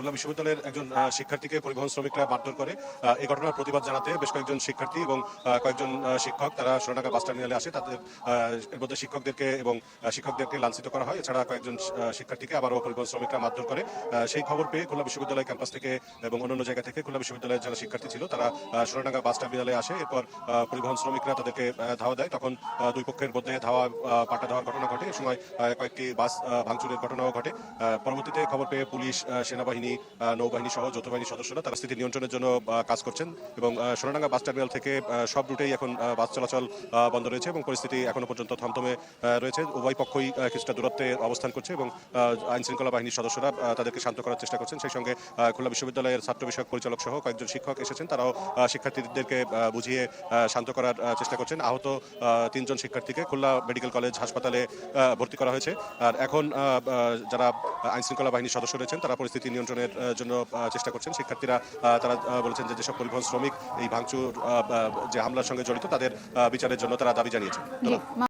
খুলনা বিশ্ববিদ্যালয়ের একজন শিক্ষার্থীকে পরিবহন শ্রমিকরা মারধর করে। এই ঘটনার প্রতিবাদ জানাতে বেশ কয়েকজন শিক্ষার্থী এবং কয়েকজন শিক্ষক তারা সোনাডাঙ্গা বাস টার্মিনালে আসে। তাদের এর মধ্যে শিক্ষকদেরকে এবং শিক্ষকদেরকে লাঞ্ছিত করা হয়। এছাড়া কয়েকজন শিক্ষার্থীকে আবারও পরিবহন শ্রমিকরা মারধর করে। সেই খবর পেয়ে খুলনা বিশ্ববিদ্যালয় ক্যাম্পাস থেকে এবং অন্যান্য জায়গা থেকে খুলনা বিশ্ববিদ্যালয়ের যারা শিক্ষার্থী ছিল তারা সোনাডাঙ্গা বাস টার্মিনালে আসে। এরপর পরিবহন শ্রমিকরা তাদেরকে ধাওয়া দেয়। তখন দুই পক্ষের মধ্যে ধাওয়া পাটা দেওয়ার ঘটনা ঘটে। এই সময় কয়েকটি বাস ভাঙচুরের ঘটনাও ঘটে। পরবর্তীতে খবর পেয়ে পুলিশ আহ, আহ, নৌবাহিনী সহ যৌথ বাহিনীর সদস্যরা তারা স্থিতি নিয়ন্ত্রণের জন্য কাজ করছেন এবং সোনাডাঙ্গা বাস টার্মিনাল থেকে সব রুটেই এখন বাস চলাচল বন্ধ রয়েছে এবং পরিস্থিতি এখনও পর্যন্ত থমথমে রয়েছে। উভয় পক্ষই কিছুটা দূরত্বে অবস্থান করছে এবং আইন শৃঙ্খলা বাহিনীর সদস্যরা তাদেরকে শান্ত করার চেষ্টা করছেন। সেই সঙ্গে খুলনা বিশ্ববিদ্যালয়ের ছাত্র বিষয়ক পরিচালক সহ কয়েকজন শিক্ষক এসেছেন। তারাও শিক্ষার্থীদেরকে বুঝিয়ে শান্ত করার চেষ্টা করছেন। আহত আহ, তিনজন শিক্ষার্থীকে খুলনা মেডিকেল কলেজ হাসপাতালে ভর্তি করা হয়েছে। আর এখন যারা আইন শৃঙ্খলা বাহিনীর সদস্য রয়েছেন তারা পরিস্থিতি নিয়ন্ত্রণের আহ, জন্য চেষ্টা করছেন। শিক্ষার্থীরা আহ, তারা বলেছেন যে যেসব পরিবহন শ্রমিক এই ভাঙচুর যে হামলার সঙ্গে জড়িত তাদের বিচারের জন্য তারা দাবি জানিয়েছেন।